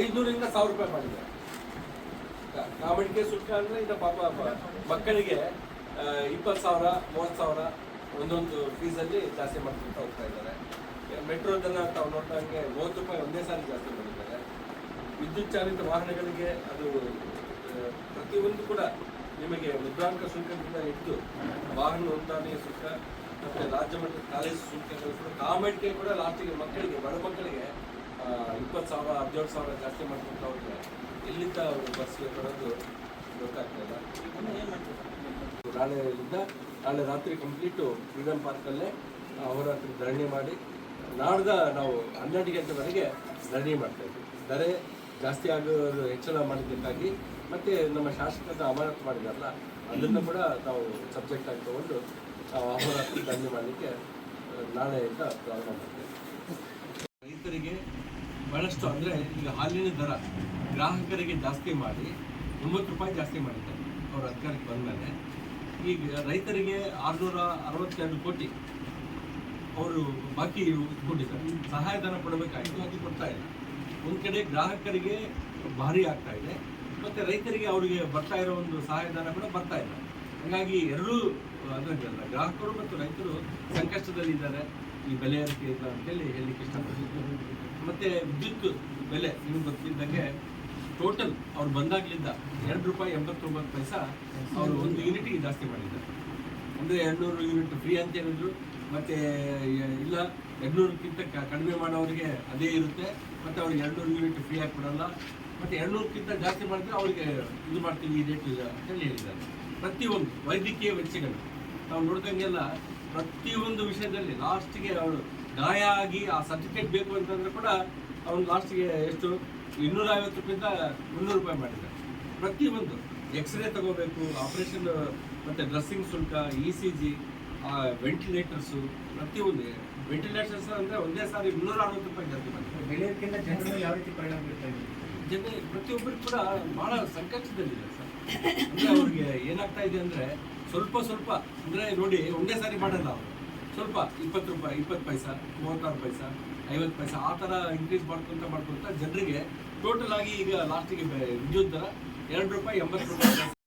ಐದುನೂರಿಂದ ಸಾವಿರ ರೂಪಾಯಿ ಮಾಡಿದೆ. ಕಾಮಿಡಿಕೆ ಶುಲ್ಕ ಅಂದ್ರೆ ಈಗ ಪಾಪ ಮಕ್ಕಳಿಗೆ ಇಪ್ಪತ್ತು ಸಾವಿರ, ಮೂವತ್ತು ಸಾವಿರ ಒಂದೊಂದು ಫೀಸಲ್ಲಿ ಜಾಸ್ತಿ ಮಾಡ್ಕೊಂತ ಹೋಗ್ತಾ ಇದ್ದಾರೆ. ಮೆಟ್ರೋದನ್ನ ತಾವು ನೋಡ್ದಂಗೆ ಮೂವತ್ತು ರೂಪಾಯಿ ಒಂದೇ ಸಾರಿ ಜಾಸ್ತಿ ಮಾಡಿದ್ದಾರೆ. ವಿದ್ಯುತ್ ಚಾಲಿತ ವಾಹನಗಳಿಗೆ ಅದು ಪ್ರತಿಯೊಂದು ಕೂಡ ನಿಮಗೆ ಮುದ್ರಾಂಕ ಶುಲ್ಕದಿಂದ ಹಿಡಿದು ವಾಹನ ನೋಂದಣಿಯ ಶುಲ್ಕ ಮತ್ತು ರಾಜ್ಯ ಮಟ್ಟದ ಕಾಲೇಜು ಶುಲ್ಕಗಳು ಕೂಡ ಕಾಮೆಂಟ್ಗೆ ಕೂಡ ಲಾಸ್ಟಿಗೆ ಮಕ್ಕಳಿಗೆ, ಬಡ ಮಕ್ಕಳಿಗೆ ಇಪ್ಪತ್ತು ಸಾವಿರ, ಹದಿನೇಳು ಸಾವಿರ ಜಾಸ್ತಿ ಮಾಡ್ಕೊಂತ ಹೋದ್ರೆ ಎಲ್ಲಿಂದ ಅವರು ಬಸ್ಗೆ ಬರೋದು ಗೊತ್ತಾಗ್ತಿಲ್ಲ ನಾಳೆಯಿಂದ ನಾಳೆ ರಾತ್ರಿ ಕಂಪ್ಲೀಟು ಫ್ರೀಡಮ್ ಪಾರ್ಕಲ್ಲೇ ಅವರಾತ್ರಿ ಧರಣಿ ಮಾಡಿ, ನಾಡ್ದ ನಾವು ಹನ್ನೆರಡು ಗಂಟೆವರೆಗೆ ಧರಣಿ ಮಾಡ್ತಾ ಇದ್ವಿ. ದರೆ ಜಾಸ್ತಿ ಆಗೋದು ಹೆಚ್ಚಳ ಮಾಡಿದ್ದಕ್ಕಾಗಿ, ಮತ್ತು ನಮ್ಮ ಶಾಸಕರ ಅಮಾನತು ಮಾಡಿದಾರಲ್ಲ ಅದನ್ನು ಕೂಡ ನಾವು ಸಬ್ಜೆಕ್ಟ್ ಆಗಿ ತಗೊಂಡು ನಾವು ಅಹೋರಾತ್ರಿ ಧರಣಿ ಮಾಡಲಿಕ್ಕೆ, ನಾಳೆಯಿಂದ ಪ್ರಾರಂಭ ಮಾಡ್ತೇವೆ. ರೈತರಿಗೆ ಬಹಳಷ್ಟು ಅಂದರೆ ಈಗ ಹಾಲಿನ ದರ ಗ್ರಾಹಕರಿಗೆ ಜಾಸ್ತಿ ಮಾಡಿ ಒಂಬತ್ತು ರೂಪಾಯಿ ಜಾಸ್ತಿ ಮಾಡಿದ್ದಾರೆ ಅವರು ಅಧಿಕಾರಕ್ಕೆ ಬಂದ ಮೇಲೆ ಈಗ ರೈತರಿಗೆ ಆರುನೂರ ಅರವತ್ತೆರಡು ಕೋಟಿ ಅವರು ಬಾಕಿ ಕೊಟ್ಟಿದ್ದಾರೆ ಸಹಾಯಧನ ಕೊಡಬೇಕಾಗಿತ್ತು ಅದು ಕೊಡ್ತಾ ಇಲ್ಲ. ಒಂದು ಕಡೆ ಗ್ರಾಹಕರಿಗೆ ಭಾರಿ ಆಗ್ತಾ ಇದೆ. ಮತ್ತು ರೈತರಿಗೆ ಅವರಿಗೆ ಬರ್ತಾ ಇರೋ ಒಂದು ಸಹಾಯಧನ ಕೂಡ ಬರ್ತಾ ಇಲ್ಲ. ಹಾಗಾಗಿ ಎರಡೂ ಅಲ್ಲ, ಗ್ರಾಹಕರು ಮತ್ತು ರೈತರು ಸಂಕಷ್ಟದಲ್ಲಿದ್ದಾರೆ. ಈ ಬೆಲೆ ಏರಿಕೆ ಇಲ್ಲ ಅಂತೇಳಿ ಹೇಳಲಿಕ್ಕೆ ಇಷ್ಟಪಡ್ತೀನಿ. ಮತ್ತು ವಿದ್ಯುತ್ ಬೆಲೆ ನಿಮ್ಗೆ ಗೊತ್ತಿದ್ದಂಗೆ ಟೋಟಲ್ ಅವ್ರು ಬಂದಾಗ್ಲಿಂದ ಎರಡು ರೂಪಾಯಿ ಎಂಬತ್ತೊಂಬತ್ತು ಪೈಸಾ ಅವರು ಒಂದು ಯೂನಿಟಿಗೆ ಜಾಸ್ತಿ ಮಾಡಿದ್ದಾರೆ. ಅಂದರೆ ಎರಡುನೂರು ಯೂನಿಟ್ ಫ್ರೀ ಅಂತ ಹೇಳಿದ್ರು. ಮತ್ತೆ ಇಲ್ಲ, ಎರಡುನೂರಕ್ಕಿಂತ ಕಡಿಮೆ ಮಾಡೋರಿಗೆ ಅದೇ ಇರುತ್ತೆ. ಮತ್ತು ಅವ್ರಿಗೆ ಎರಡುನೂರು ಯೂನಿಟ್ ಫ್ರೀ ಆಗಿ ಕೊಡಲ್ಲ. ಮತ್ತೆ ಎರಡುನೂರಕ್ಕಿಂತ ಜಾಸ್ತಿ ಮಾಡಿದ್ರೆ ಅವರಿಗೆ ಇದು ಮಾಡ್ತೀವಿ ಈ ರೇಟ್ ಅಂತ ಅಂತೇಳಿ ಹೇಳಿದ್ದಾರೆ. ಪ್ರತಿಯೊಂದು ವೈದ್ಯಕೀಯ ವೆಚ್ಚಗಳು. ನಾವು ನೋಡ್ದಂಗೆಲ್ಲ ಪ್ರತಿಯೊಂದು ವಿಷಯದಲ್ಲಿ ಲಾಸ್ಟ್ಗೆ ಅವಳು ಗಾಯ ಆಗಿ ಆ ಸರ್ಟಿಫಿಕೇಟ್ ಬೇಕು ಅಂತಂದ್ರೆ ಕೂಡ ಅವನು ಲಾಸ್ಟ್ಗೆ ಎಷ್ಟು? ಇನ್ನೂರ ಐವತ್ತು ರೂಪಾಯಿಂದ ಮುನ್ನೂರು ರೂಪಾಯಿ ಮಾಡಿದ್ದಾರೆ ಪ್ರತಿಯೊಂದು ಎಕ್ಸ್ರೇ ತಗೋಬೇಕು ಆಪರೇಷನ್ ಮತ್ತು ಡ್ರೆಸ್ಸಿಂಗ್ ಶುಲ್ಕ ಇ ಸಿ ಜಿ ವೆಂಟಿಲೇಟರ್ಸು ಪ್ರತಿಯೊಂದು. ವೆಂಟಿಲೇಟರ್ಸ್ ಅಂದರೆ ಒಂದೇ ಸಾರಿ ಮುನ್ನೂರ ಅರವತ್ತು ರೂಪಾಯಿ ಜಾಸ್ತಿ ಮಾಡಿದ್ದಾರೆ ಬೆಳೆಯೋದಕ್ಕಿಂತ ಜನರು ಯಾವ ರೀತಿ ಪರಿಣಾಮ ಬೀರ್ತಾ ಇದೆ? ಜನ ಪ್ರತಿಯೊಬ್ಬರು ಕೂಡ ಬಹಳ ಸಂಕಷ್ಟದಲ್ಲಿದೆ ಸರ್. ಅಂದ್ರೆ ಅವ್ರಿಗೆ ಏನಾಗ್ತಾ ಇದೆ ಅಂದ್ರೆ ಸ್ವಲ್ಪ ಸ್ವಲ್ಪ, ಅಂದ್ರೆ ನೋಡಿ, ಒಂದೇ ಸಾರಿ ಮಾಡಲ್ಲ ಅವರು. ಸ್ವಲ್ಪ ಇಪ್ಪತ್ತು ರೂಪಾಯಿ, ಇಪ್ಪತ್ತು ಪೈಸ, ಮೂವತ್ತಾರು ಪೈಸ, ಐವತ್ತು ಪೈಸ, ಆ ಥರ ಇನ್ಕ್ರೀಸ್ ಮಾಡ್ಕೊಂತ ಮಾಡ್ಕೊತ ಜನರಿಗೆ ಟೋಟಲ್ ಆಗಿ ಈಗ ಲಾಸ್ಟಿಗೆ ವಿದ್ಯುತ್ ದರ ಎರಡು ರೂಪಾಯಿ ಎಂಬತ್ತು ರೂಪಾಯಿ.